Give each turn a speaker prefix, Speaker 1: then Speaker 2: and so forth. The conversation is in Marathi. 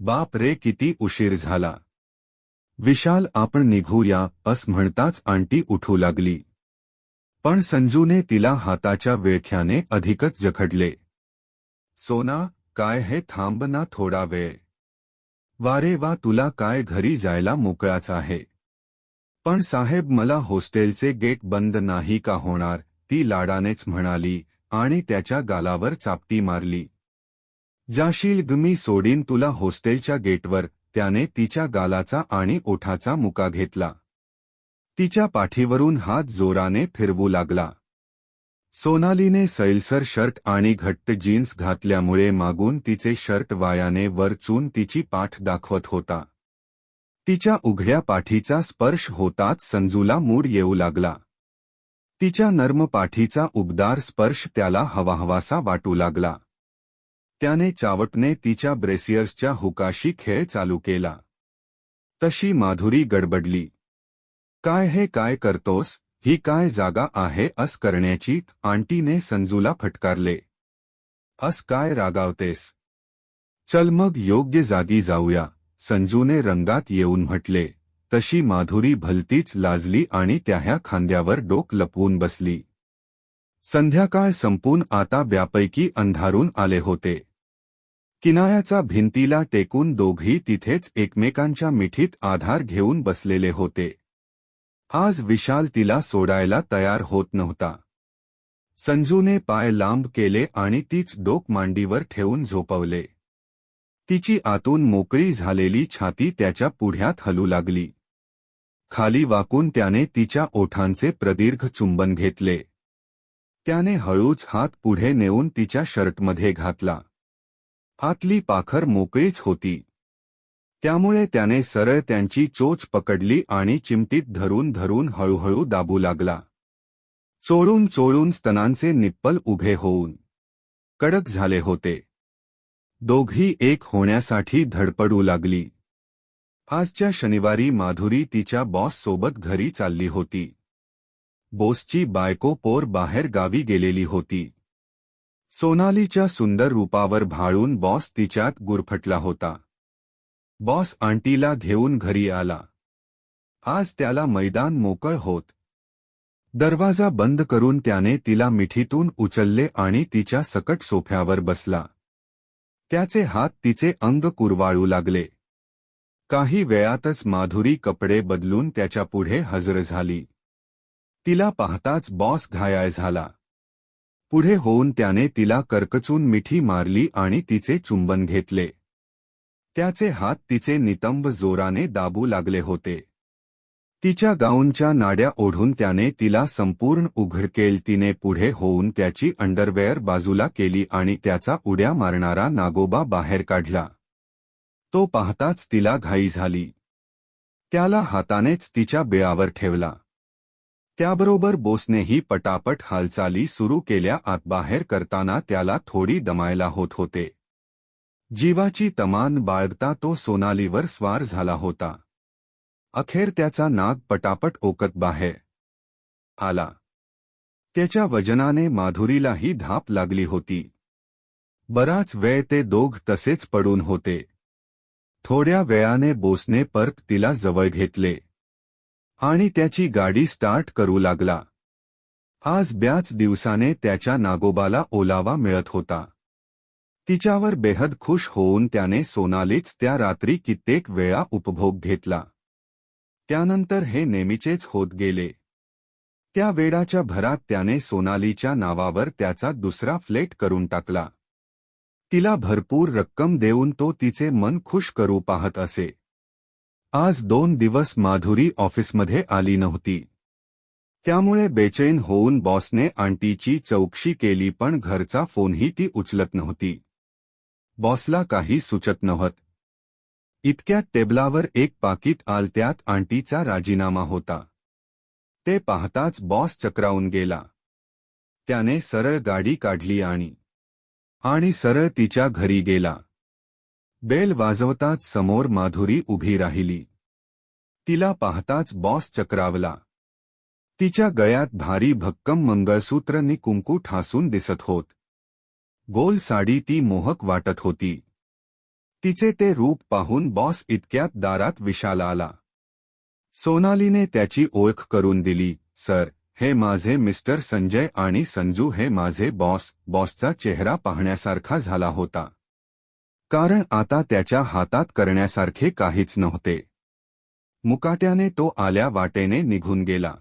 Speaker 1: बाप रे किती उशीर झाला. विशाल आपण निघूया अस म्हणताच आंटी उठू लागली. पण संजूने तिला हाताच्या वेळख्याने अधिकच जखडले. सोना काय हे थांब ना थोडा वेळ. वारे वा तुला काय घरी जायला मोकळाच आहे. पण साहेब मला हॉस्टेलचे गेट बंद नाही का होणार ती लाडानेच म्हणाली आणि त्याच्या गालावर चापटी मारली. जाशील गमी मी सोडीन तुला हॉस्टेलच्या गेटवर त्याने तिच्या गालाचा आणि ओठाचा मुका घेतला. तिच्या पाठीवरून हात जोराने फिरवू लागला. सोनालीने सैलसर शर्ट आणि घट्ट जीन्स घातल्यामुळे मागून तिचे शर्ट वायाने वर चून तिची पाठ दाखवत होता. तिच्या उघड्या पाठीचा स्पर्श होताच संजूला मूड येऊ लागला. तिच्या नर्म पाठीचा उबदार स्पर्श त्याला हवाहवासा वाटू लागला. त्याने चावटने तिच्या ब्रेसियर्सच्या हुकाशी खेळ चालू केला. तशी माधुरी गडबडली. काय हे काय करतोस? ही काय जागा आहे अस करण्याची आंटीने संजूला फटकारले. अस काय रागावतेस? चल मग योग्य जागी जाऊया संजूने रंगात येऊन म्हटले. तशी माधुरी भलतीच लाजली आणि त्याह्या खांद्यावर डोक लपवून बसली. संध्याकाळ संपून आता व्यापैकी अंधारून आले होते. किनायाचा भिंतीला टेकून दोघी तिथेच एकमेकांच्या मिठीत आधार घेऊन बसलेले होते. आज विशाल तिला सोडायला तयार होत नव्हता. संजूने पाय लांब केले आणि तीच डोक मांडीवर ठेवून झोपवले. तिची आतून मोकळी झालेली छाती त्याच्या पुढ्यात हलू लागली. खाली वाकून त्याने तिच्या ओठांचे प्रदीर्घ चुंबन घेतले. त्याने हळूच हात पुढे नेऊन तिच्या शर्टमध्ये घातला. आतली पाखर मोकळीच होती. त्यामुळे त्याने सरळ त्यांची चोच पकडली आणि चिमटीत धरून धरून हळूहळू दाबू लागला. चोळून चोळून स्तनांचे निप्पल उभे होऊन. कडक झाले होते. दोघी एक होण्यासाठी धडपडू लागली. आजच्या शनिवारी माधुरी तिच्या बॉस सोबत घरी चालली होती. बोसची बायको पोर बाहेर गावी गेलेली होती. सोनालीच्या सुंदर रूपावर भाळून बॉस तिच्यात गुरफटला होता. बॉस आंटीला घेऊन घरी आला. आज त्याला मैदान मोकळ होत. दरवाजा बंद करून त्याने तिला मिठीतून उचलले आणि तिच्या सकट सोफ्यावर बसला. त्याचे हात तिचे अंग कुरवाळू लागले. काही वेळातच माधुरी कपडे बदलून त्याच्या पुढे हजर झाली. तिला पाहताच बॉस घायाळ झाला. पुढे होऊन त्याने तिला करकचून मिठी मारली आणि तिचे चुंबन घेतले. त्याचे हात तिचे नितंब जोराने दाबू लागले होते. तिच्या गाऊनच्या नाड्या ओढून त्याने तिला संपूर्ण उघडकेल तिने पुढे होऊन त्याची अंडरवेअर बाजूला केली आणि त्याचा उड्या मारणारा नागोबा बाहेर काढला. तो पाहताच तिला घाई झाली. त्याला हातानेच तिच्या बिळावर ठेवला. त्याबरोबर बोसनेही पटापट हालचाली सुरू केल्या आत बाहेर करताना त्याला थोडी दमायला होत होते. जीवाची तमान बाळगता तो सोनालीवर स्वार झाला होता. अखेर त्याचा नाग पटापट ओकत बाहेर आला. त्याच्या वजनाने माधुरीलाही धाप लागली होती. बराच वेळ ते दोघ तसेच पडून होते. थोड्या वेळाने बोसने परत तिला जवळ घेतले. आणि त्याची गाडी स्टार्ट करू लागला. आज ब्याच दिवसाने त्याच्या नागोबाला ओलावा मिळत होता. तिच्यावर बेहद खुश होऊन त्याने सोनालीच त्या रात्री कित्येक वेळा उपभोग घेतला. त्यानंतर हे नेहमीचेच होत गेले. त्या वेडाच्या भरात त्याने सोनालीच्या नावावर त्याचा दुसरा फ्लेट करून टाकला. तिला भरपूर रक्कम देऊन तो तिचे मन खुश करू पाहत असे. आज दोन दिवस माधुरी ऑफिसमध्ये आली नव्हती. त्यामुळे बेचैन होऊन बॉसने आंटीची चौकशी केली पण घरचा फोनही ती उचलत नव्हती. बॉसला काही सुचत नव्हत. इतक्यात टेबलावर एक पाकिट आल त्यात आंटीचा राजीनामा होता. ते पाहताच बॉस चक्रावून गेला. त्याने सरळ गाडी काढली आणि आणि सरळ तिच्या घरी गेला. बेल वाजवताच समोर माधुरी उभी राहिली. तिला पाहताच बॉस चक्रावला. तिच्या गळ्यात भारी भक्कम मंगळसूत्र नि कुंकू ठासून दिसत होत. गोल साडी ती मोहक वाटत होती. तिचे ते रूप पाहून बॉस इतक्यात दारात विशाल आला. सोनालीने त्याची ओळख करून दिली सर हे माझे मिस्टर संजय आणि संजू हे माझे बॉस. बॉसचा चेहरा पाहण्यासारखा झाला होता. कारण आता त्याच्या हातात करण्यासारखे काहीच नव्हते. मुकाट्याने तो आल्या वाटेने निघून गेला.